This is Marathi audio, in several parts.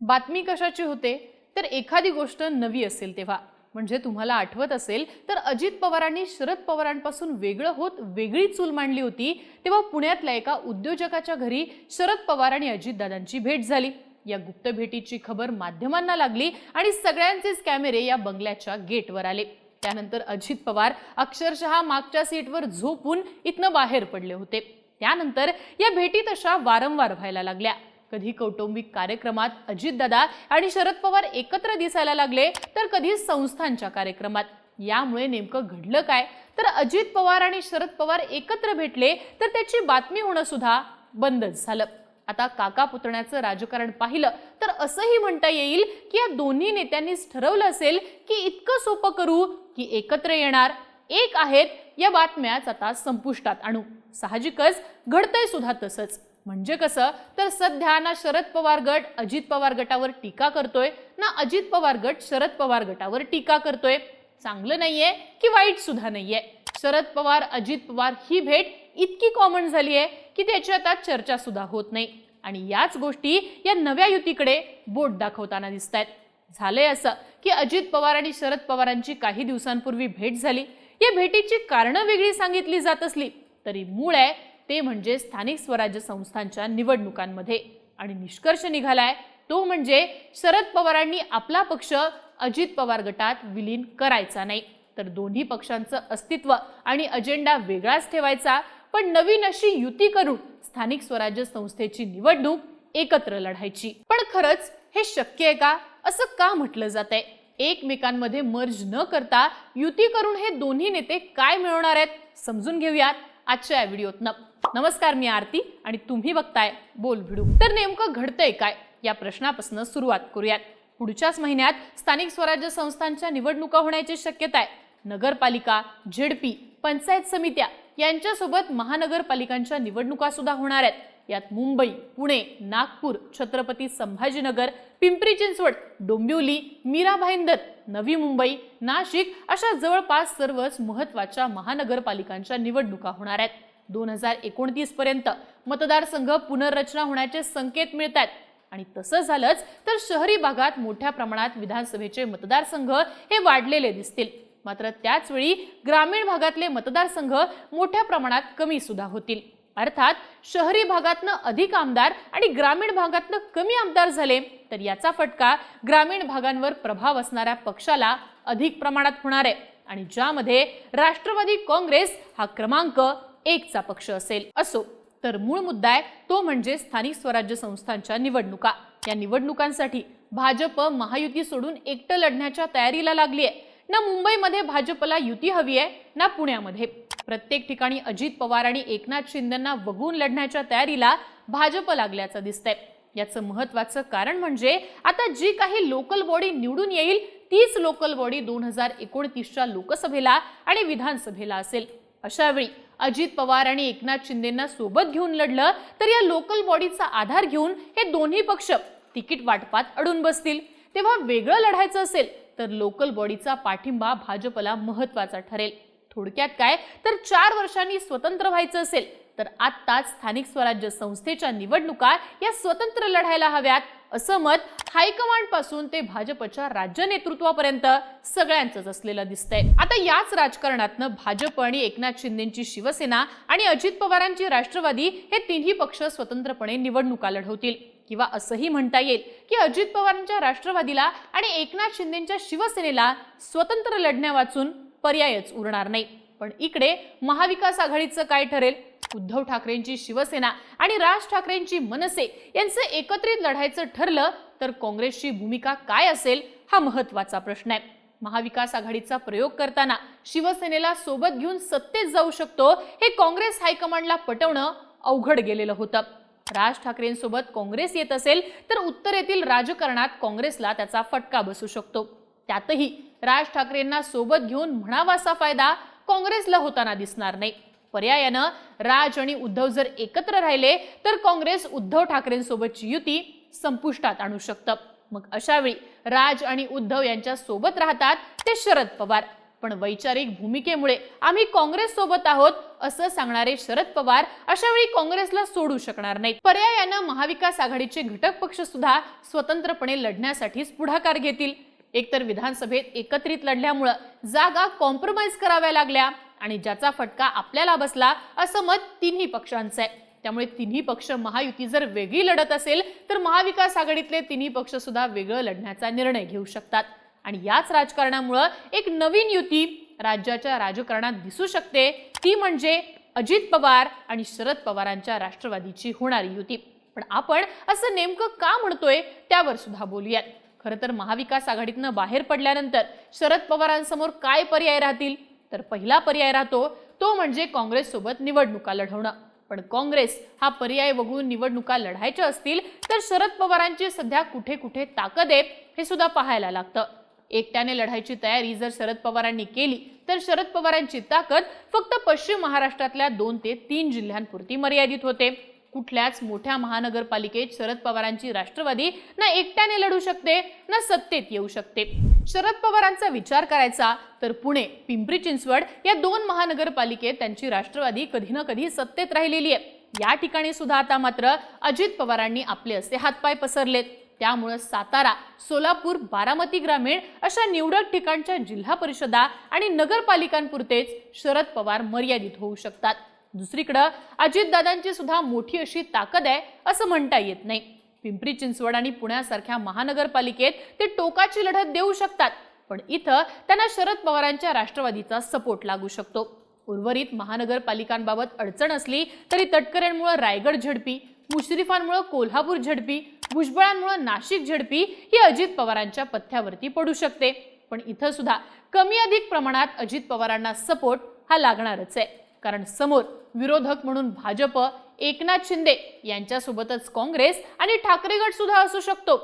बातमी कशाची होते? तर एखादी गोष्ट नवी असेल तेव्हा. म्हणजे तुम्हाला आठवत असेल तर अजित पवारांनी शरद पवारांपासून वेगळं होत वेगळी चूल मांडली होती तेव्हा पुण्यातल्या एका उद्योजकाच्या घरी शरद पवार आणि अजितदादांची भेट झाली. या गुप्त भेटीची खबर माध्यमांना लागली आणि सगळ्यांचेच कॅमेरे या बंगल्याच्या गेटवर आले. त्यानंतर अजित पवार अक्षरशः मागच्या सीटवर झोपून इथनं बाहेर पडले होते. त्यानंतर या भेटी तशा वारंवार व्हायला लागल्या. कधी कौटुंबिक कार्यक्रमात अजितदादा आणि शरद पवार एकत्र दिसायला लागले तर कधी संस्थांच्या कार्यक्रमात. यामुळे नेमकं घडलं काय? तर अजित पवार आणि शरद पवार एकत्र भेटले तर त्याची बातमी होणं सुद्धा बंदच झालं. आता काका पुतण्याचं राजकारण पाहिलं तर असंही म्हणता येईल की या दोन्ही नेत्यांनीच ठरवलं असेल की इतकं सोपं करू की एकत्र येणार. एक आहेत या बातम्याच आता संपुष्टात आणू. साहजिकच घडतंय सुद्धा तसंच. म्हणजे कसं? तर सध्या ना शरद पवार गट अजित पवार गटावर टीका करतोय ना अजित पवार गट शरद पवार गटावर टीका करतोय. चांगलं नाहीये की वाईट सुद्धा नाहीये? शरद पवार अजित पवार ही भेट इतकी कॉमन झाली आहे की त्याची आता चर्चा सुद्धा होत नाही. आणि याच गोष्टी या नव्या युतीकडे बोट दाखवताना दिसत आहेत झालंय असं की अजित पवार आणि शरद पवारांची काही दिवसांपूर्वी भेट झाली. या भेटीची कारणं वेगळी सांगितली जात असली तरी मूळ आहे ते म्हणजे स्थानिक स्वराज्य संस्थांच्या निवडणुकांमध्ये. आणि निष्कर्ष निघालाय तो म्हणजे शरद पवारांनी आपला पक्ष अजित पवार गटात विलीन करायचा नाही. तर दोन्ही पक्षांचं अस्तित्व आणि अजेंडा वेगळाच ठेवायचा. पण नवीन अशी युती करून स्थानिक स्वराज्य संस्थेची निवडणूक एकत्र लढायची. पण खरंच हे शक्य आहे का? असं का म्हटलं जात आहे एकमेकांमध्ये मर्ज न करता युती करून हे दोन्ही नेते काय मिळवणार आहेत? समजून घेऊयात आजच्या या व्हिडिओतनं. नमस्कार मी आरती आणि तुम्ही बघताय बोल भिडू. तर नेमकं घडतंय काय? या प्रश्नापासून सुरुवात करूयात. पुढच्याच महिन्यात स्थानिक स्वराज्य संस्थांच्या निवडणुका होण्याची शक्यता आहे. नगरपालिका झेडपी पंचायत समित्या यांच्यासोबत महानगरपालिकांच्या निवडणुका सुद्धा होणार आहेत. यात मुंबई पुणे नागपूर छत्रपती संभाजीनगर पिंपरी चिंचवड डोंबिवली मीरा भाईंदर नवी मुंबई नाशिक अशा जवळपास सर्वच महत्त्वाच्या महानगरपालिकांच्या निवडणुका होणार आहेत. दोन हजार एकोणतीस पर्यंत मतदारसंघ पुनर्रचना होण्याचे संकेत मिळत आहेत आणि तसं झालंच तर शहरी भागात मोठ्या प्रमाणात विधानसभेचे मतदारसंघ हे वाढलेले दिसतील. मात्र त्याचवेळी ग्रामीण भागातले मतदारसंघ मोठ्या प्रमाणात कमी सुद्धा होतील. अर्थात शहरी भागातनं अधिक आमदार आणि ग्रामीण भागातनं कमी आमदार झाले तर याचा फटका ग्रामीण भागांवर प्रभाव असणाऱ्या पक्षाला अधिक प्रमाणात होणार आहे. आणि ज्यामध्ये राष्ट्रवादी काँग्रेस हा क्रमांक एकचा पक्ष असेल. असो तर मूळ मुद्दा आहे तो म्हणजे स्थानिक स्वराज्य संस्थांच्या निवडणुका. या निवडणुकांसाठी भाजप महायुती सोडून एकटं लढण्याच्या तयारीला लागली आहे. ना मुंबईमध्ये भाजपला युती हवी आहे ना पुण्यामध्ये. प्रत्येक ठिकाणी अजित पवार आणि एकनाथ शिंदेना वगून लढण्याच्या तयारीला भाजप लागल्याचं दिसतंय. याचं महत्वाचं कारण म्हणजे आता जी काही लोकल बॉडी निवडून येईल तीच लोकल बॉडी दोन हजार एकोणतीसच्या लोकसभेला आणि विधानसभेला असेल. अशावेळी अजित पवार आणि एकनाथ शिंदेना सोबत घेऊन लढलं तर या लोकल बॉडीचा आधार घेऊन हे दोन्ही पक्ष तिकीट वाटपात अडून बसतील. तेव्हा वेगळं लढायचं असेल तर लोकल बॉडीचा पाठिंबा भाजपला महत्त्वाचा ठरेल. थोडक्यात काय? तर चार वर्षांनी स्वतंत्र व्हायचं असेल तर आत्ताच स्थानिक स्वराज्य संस्थेच्या निवडणुका या स्वतंत्र लढायला हव्यात. असं मत हायकमांडपासून ते भाजपच्या राज्य नेतृत्वापर्यंत सगळ्यांचंच असलेलं दिसतंय. आता याच राजकारणातनं भाजप आणि एकनाथ शिंदेची शिवसेना आणि अजित पवारांची राष्ट्रवादी हे तिन्ही पक्ष स्वतंत्रपणे निवडणुका लढवतील. किंवा असंही म्हणता येईल की अजित पवारांच्या राष्ट्रवादीला आणि एकनाथ शिंदेच्या शिवसेनेला स्वतंत्र लढण्या वाचून पर्यायच उरणार नाही. पण इकडे महाविकास आघाडीचं काय ठरेल? उद्धव ठाकरेंची शिवसेना आणि राज ठाकरेंची मनसे यांचं एकत्रित लढायचं ठरलं तर काँग्रेसची भूमिका काय असेल हा महत्त्वाचा प्रश्न आहे. महाविकास आघाडीचा प्रयोग करताना शिवसेनेला सोबत घेऊन सत्तेत जाऊ शकतो हे काँग्रेस हायकमांडला पटवणं अवघड गेलेलं होतं. राज ठाकरेंसोबत काँग्रेस येत असेल तर उत्तरेतील राजकारणात काँग्रेसला त्याचा फटका बसू शकतो. त्यातही राज ठाकरेंना सोबत घेऊन म्हणावासा फायदा काँग्रेसला होताना दिसणार नाही. पर्यायानं राज आणि उद्धव जर एकत्र राहिले तर काँग्रेस उद्धव ठाकरेंसोबतची युती संपुष्टात आणू शकतं. मग अशावेळी राज आणि उद्धव यांच्या सोबत राहतात ते शरद पवार. पण वैचारिक भूमिकेमुळे आम्ही काँग्रेस सोबत आहोत असं सांगणारे शरद पवार अशा वेळी काँग्रेसला सोडू शकणार नाहीत. पर्यायानं महाविकास आघाडीचे घटक पक्ष सुद्धा स्वतंत्रपणे लढण्यासाठीच पुढाकार घेतील. एकतर विधानसभेत एकत्रित लढल्यामुळं जागा कॉम्प्रोमाइज कराव्या लागल्या आणि ज्याचा फटका आपल्याला बसला असं मत तिन्ही पक्षांचं आहे. त्यामुळे तिन्ही पक्ष महायुती जर वेगळी लढत असेल तर महाविकास आघाडीतले तिन्ही पक्ष सुद्धा वेगळं लढण्याचा निर्णय घेऊ शकतात. आणि याच राजकारणामुळं एक नवीन युती राज्याच्या राजकारणात दिसू शकते. ती म्हणजे अजित पवार आणि शरद पवारांच्या राष्ट्रवादीची होणारी युती. पण आपण असं नेमकं का म्हणतोय त्यावर सुद्धा बोलूयात. खरं तर महाविकास आघाडीतनं बाहेर पडल्यानंतर शरद पवारांसमोर काय पर्याय राहतील? तर पहिला पर्याय राहतो तो म्हणजे काँग्रेससोबत निवडणुका लढवणं. पण काँग्रेस हा पर्याय वगळून निवडणुका लढायच्या असतील तर शरद पवारांची सध्या कुठे कुठे ताकद आहे हे सुद्धा पाहायला लागतं. एकट्याने लढायची तयारी जर शरद पवारांनी केली तर शरद पवारांची ताकद फक्त पश्चिम महाराष्ट्रातल्या दोन ते तीन जिल्ह्यांपुरती मर्यादित होते. कुठल्याच मोठ्या महानगरपालिकेत शरद पवारांची राष्ट्रवादी ना एकट्याने लढू शकते ना सत्तेत येऊ शकते. शरद पवारांचा विचार करायचा तर पुणे पिंपरी चिंचवड या दोन महानगरपालिकेत त्यांची राष्ट्रवादी कधी ना कधी सत्तेत राहिलेली आहे. या ठिकाणी सुद्धा आता मात्र अजित पवारांनी आपले असे हातपाय पसरलेत. त्यामुळं सातारा सोलापूर बारामती ग्रामीण अशा निवडक ठिकाणच्या जिल्हा परिषदा आणि नगरपालिकांपुरतेच शरद पवार मर्यादित होऊ शकतात. दुसरीकडं अजितदादांची सुद्धा मोठी अशी ताकद आहे असं म्हणता येत नाही. पिंपरी चिंचवड आणि पुण्यासारख्या महानगरपालिकेत ते टोकाची लढत देऊ शकतात. पण इथं त्यांना शरद पवारांच्या राष्ट्रवादीचा सपोर्ट लागू शकतो. उर्वरित महानगरपालिकांबाबत अडचण असली तरी तटकऱ्यांमुळे रायगड झडपी मुश्रीफांमुळे कोल्हापूर झडपी भुजबळांमुळे नाशिक झडपी ही अजित पवारांच्या पथ्यावरती पडू शकते. पण इथं सुद्धा कमी अधिक प्रमाणात अजित पवारांना सपोर्ट हा लागणारच आहे. कारण समोर विरोधक म्हणून भाजप एकनाथ शिंदे यांच्यासोबतच काँग्रेस आणि ठाकरे गट सुद्धा असू शकतो.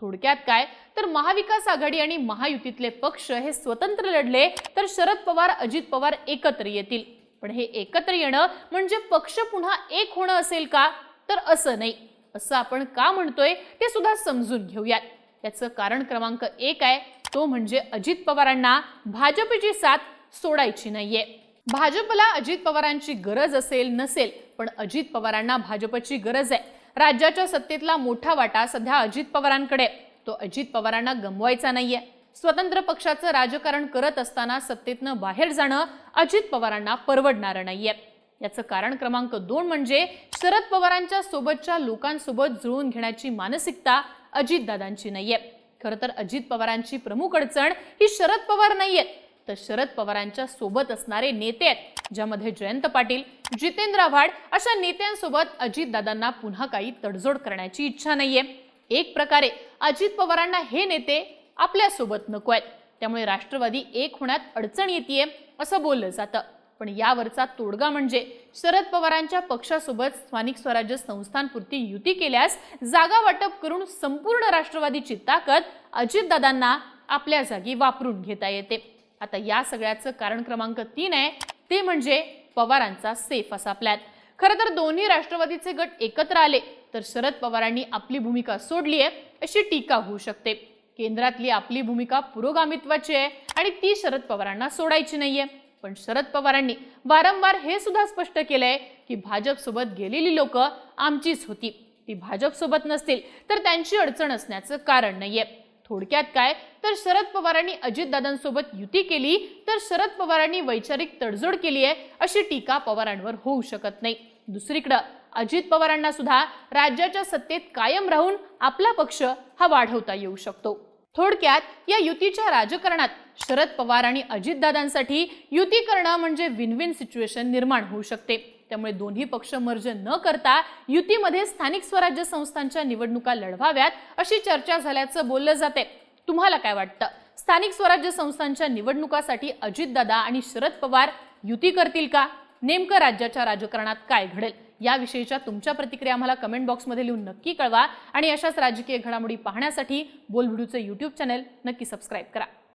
थोडक्यात काय? तर महाविकास आघाडी आणि महायुतीतले पक्ष हे स्वतंत्र लढले तर शरद पवार अजित पवार एकत्र येतील. पण हे एकत्र येणं म्हणजे पक्ष पुन्हा एक होणं असेल का? तर असं नाही. असं आपण का म्हणतोय ते सुद्धा समजून घेऊयात. याचं कारण क्रमांक एक आहे तो म्हणजे अजित पवारांना भाजपची साथ सोडायची नाहीये. भाजपला अजित पवारांची गरज असेल नसेल पण अजित पवारांना भाजपची गरज आहे. राज्याच्या सत्तेतला मोठा वाटा सध्या अजित पवारांकडे तो अजित पवारांना गमवायचा नाहीये. स्वतंत्र पक्षाचं राजकारण करत असताना सत्तेतनं बाहेर जाणं अजित पवारांना परवडणारं नाहीये. याचं कारण क्रमांक दोन म्हणजे शरद पवारांच्या सोबतच्या लोकांसोबत जुळवून घेण्याची मानसिकता अजितदादांची नाहीये. खरं तर अजित पवारांची प्रमुख अडचण ही शरद पवार नाहीयेत तर शरद पवारांच्या सोबत असणारे नेते आहेत ज्यामध्ये जयंत पाटील जितेंद्र आव्हाड अशा नेत्यांसोबत अजितदादांना पुन्हा काही तडजोड करण्याची इच्छा नाहीये. एक प्रकारे अजित पवारांना हे नेते आपल्यासोबत नको आहेत. त्यामुळे राष्ट्रवादी एक होण्यात अडचण येते असं बोललं जातं. पण यावरचा तोडगा म्हणजे शरद पवारांच्या पक्षासोबत स्थानिक स्वराज्य संस्थांपुरती युती केल्यास जागा वाटप करून संपूर्ण राष्ट्रवादीची ताकद अजितदादांना आपल्या जागी वापरून घेता येते. आता या सगळ्याचं कारण क्रमांक तीन आहे ते म्हणजे पवारांचा सेफ असा प्लॅन खरं तर दोन्ही राष्ट्रवादीचे गट एकत्र आले तर शरद पवारांनी आपली भूमिका सोडली आहे अशी टीका होऊ शकते. केंद्रातली आपली भूमिका पुरोगामित्वाची आहे आणि ती शरद पवारांना सोडायची नाहीये. पण शरद पवारांनी वारंवार हे सुद्धा स्पष्ट केलंय की भाजपसोबत गेलेली लोक आमचीच होती. ती भाजपसोबत नसतील तर त्यांची अडचण असण्याचं कारण नाहीये. थोडक्यात काय? तर शरद पवारांनी अजितदादांसोबत युती केली तर शरद पवारांनी वैचारिक तडजोड केली आहे अशी टीका पवारांवर होऊ शकत नाही. दुसरीकडं अजित पवारांना सुद्धा राज्याच्या सत्तेत कायम राहून आपला पक्ष हा वाढवता येऊ शकतो. थोडक्यात या युतीच्या राजकारणात शरद पवार आणि अजितदादांसाठी युती करणं म्हणजे विन विन सिच्युएशन निर्माण होऊ शकते. त्यामुळे दोन्ही पक्ष मर्ज न करता युतीमध्ये स्थानिक स्वराज्य संस्थांच्या निवडणुका लढवाव्यात अशी चर्चा झाल्याचं बोललं जाते तुम्हाला काय वाटतं? स्थानिक स्वराज्य संस्थांच्या निवडणुकासाठी अजितदादा आणि शरद पवार युती करतील का? नेमकं राज्याच्या राजकारणात काय घडेल? याविषयीच्या तुमच्या प्रतिक्रिया आम्हाला कमेंट बॉक्समध्ये लिहून नक्की कळवा आणि अशाच राजकीय घडामोडी पाहण्यासाठी बोलभिडूचं यूट्यूब चॅनल नक्की सबस्क्राईब करा.